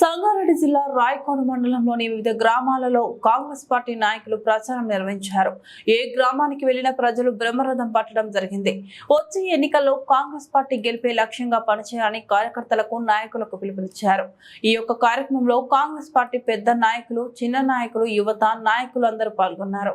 సంగారెడ్డి జిల్లా రాయకోట మండలంలోని వివిధ గ్రామాలలో కాంగ్రెస్ పార్టీ నాయకులు ప్రచారం నిర్వహించారు. ఏ గ్రామానికి వెళ్ళిన ప్రజలు బ్రహ్మరథం పట్టడం జరిగింది. వచ్చే ఎన్నికల్లో కాంగ్రెస్ పార్టీ గెలిపే లక్ష్యంగా పనిచేయాలని కార్యకర్తలకు నాయకులకు పిలుపునిచ్చారు. ఈ యొక్క కార్యక్రమంలో కాంగ్రెస్ పార్టీ పెద్ద నాయకులు చిన్న నాయకులు యువత నాయకులు అందరూ పాల్గొన్నారు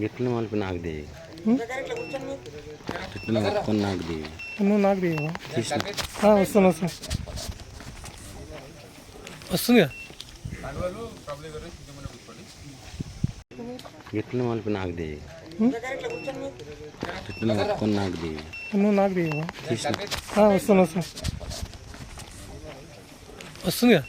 గిట్ల మలుపు నాకు దే గిట్ల పట్టుకొని నాకు దే నువ్వు నాకు దిగవా తీసిన వస్తాను వస్తాను వస్తుంది కదా గిట్ల మలుపు నాకు దే గిట్ల పట్టుకొని నాకు దే నువ్వు నాకు దిగవా తీసిన వస్తాను వస్తాను వస్తుంది కదా.